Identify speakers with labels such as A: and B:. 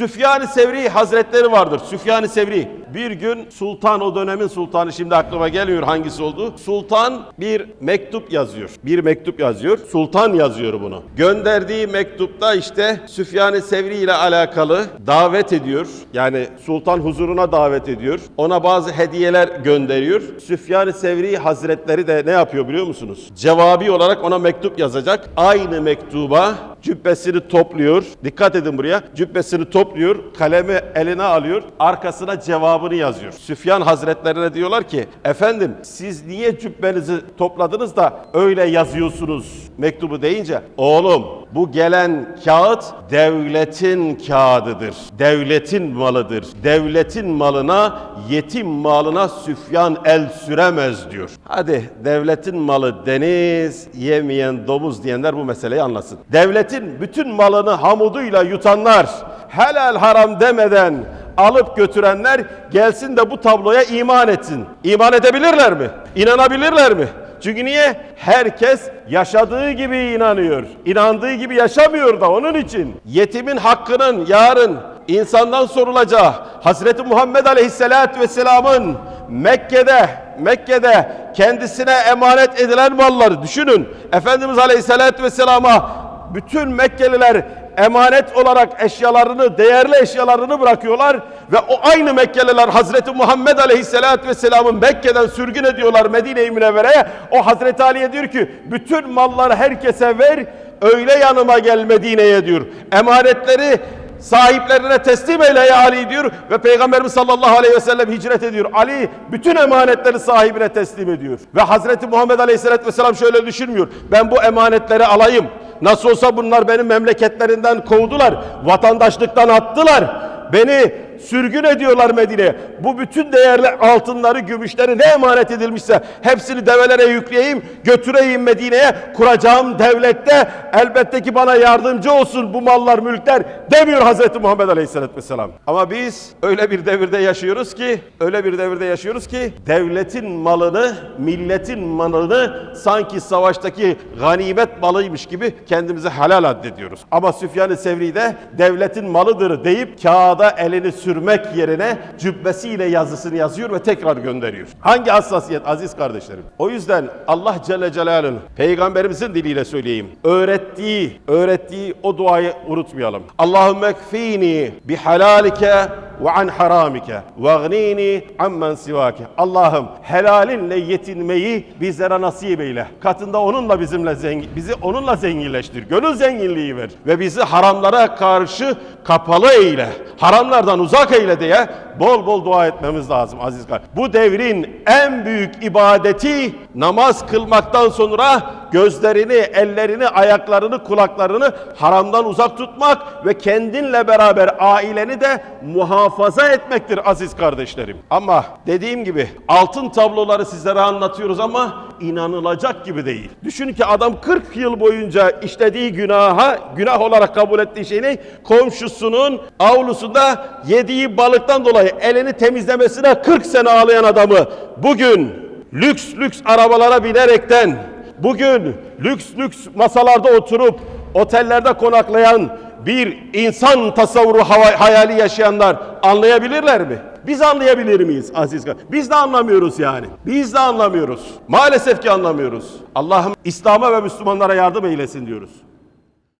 A: Süfyan-ı Sevri Hazretleri vardır. Süfyan-ı Sevri. Bir gün sultan o dönemin sultanı şimdi aklıma gelmiyor hangisi oldu. Sultan bir mektup yazıyor. Bir mektup yazıyor. Sultan yazıyor bunu. Gönderdiği mektupta işte Süfyan-ı Sevri ile alakalı davet ediyor. Yani sultan huzuruna davet ediyor. Ona bazı hediyeler gönderiyor. Süfyan-ı Sevri Hazretleri de ne yapıyor biliyor musunuz? Cevabi olarak ona mektup yazacak. Aynı mektuba cübbesini topluyor. Dikkat edin buraya. Cübbesini topluyor. Kalemi eline alıyor. Arkasına cevabını yazıyor. Süfyan Hazretlerine diyorlar ki efendim siz niye cübbenizi topladınız da öyle yazıyorsunuz mektubu deyince oğlum bu gelen kağıt devletin kağıdıdır. Devletin malıdır. Devletin malına, yetim malına Süfyan el süremez diyor. Hadi devletin malı deniz, yemeyen domuz diyenler bu meseleyi anlasın. Devletin bütün malını hamuduyla yutanlar, helal haram demeden alıp götürenler gelsin de bu tabloya iman etsin. İman edebilirler mi? İnanabilirler mi? Çünkü niye? Herkes yaşadığı gibi inanıyor. İnandığı gibi yaşamıyor da onun için. Yetimin hakkının yarın insandan sorulacağı Hazreti Muhammed Aleyhisselatü Vesselam'ın Mekke'de Mekke'de kendisine emanet edilen malları düşünün. Efendimiz Aleyhisselatü Vesselam'a bütün Mekkeliler emanet olarak eşyalarını, değerli eşyalarını bırakıyorlar ve o aynı Mekkeliler Hazreti Muhammed Aleyhisselatü Vesselam'ı Mekke'den sürgün ediyorlar Medine-i Münevvere'ye. O Hazreti Ali'ye diyor ki bütün malları herkese ver, öyle yanıma gel Medine'ye diyor. Emanetleri sahiplerine teslim eyle ya Ali diyor ve Peygamberimiz sallallahu aleyhi ve sellem hicret ediyor. Ali bütün emanetleri sahibine teslim ediyor. Ve Hazreti Muhammed aleyhisselatü vesselam şöyle düşünmüyor. Ben bu emanetleri alayım. Nasıl olsa bunlar benim memleketlerinden kovdular. Vatandaşlıktan attılar. Beni sürgün ediyorlar Medine'ye. Bu bütün değerli altınları, gümüşleri ne emanet edilmişse hepsini develere yükleyeyim, götüreyim Medine'ye. Kuracağım devlette elbette ki bana yardımcı olsun bu mallar, mülkler demiyor Hazreti Muhammed Aleyhisselatü Vesselam. Ama biz öyle bir devirde yaşıyoruz ki, öyle bir devirde yaşıyoruz ki devletin malını, milletin malını sanki savaştaki ganimet malıymış gibi kendimize helal addediyoruz. Ama Süfyan-ı Sevri de devletin malıdır deyip kağıda elini sürmek yerine cübbesiyle yazısını yazıyor ve tekrar gönderiyor. Hangi hassasiyet aziz kardeşlerim? O yüzden Allah Celle Celaluhu peygamberimizin diliyle söyleyeyim. Öğrettiği, öğrettiği o duayı unutmayalım. Allahümme kfini bi halalike ve an haramike ve agnini ammen sivake. Allah'ım helalinle yetinmeyi bizlere nasip eyle. Katında onunla bizimle zengin, bizi onunla zenginleştir. Gönül zenginliği ver ve bizi haramlara karşı kapalı eyle. Haramlardan uzak eyle diye bol bol dua etmemiz lazım aziz kardeşlerim. Bu devrin en büyük ibadeti namaz kılmaktan sonra gözlerini, ellerini, ayaklarını, kulaklarını haramdan uzak tutmak ve kendinle beraber aileni de muhafaza etmektir aziz kardeşlerim. Ama dediğim gibi altın tabloları sizlere anlatıyoruz ama inanılacak gibi değil. Düşünün ki adam 40 yıl boyunca işlediği günaha, günah olarak kabul ettiği şeyini komşusunun avlusunda yediği balıktan dolayı elini temizlemesine 40 sene ağlayan adamı bugün lüks lüks arabalara binerekten Bugün lüks lüks masalarda oturup otellerde konaklayan bir insan tasavvuru hayali yaşayanlar anlayabilirler mi? Biz anlayabilir miyiz aziz kardeşim? Biz de anlamıyoruz yani. Biz de anlamıyoruz. Maalesef ki anlamıyoruz. Allah'ım İslam'a ve Müslümanlara yardım eylesin diyoruz.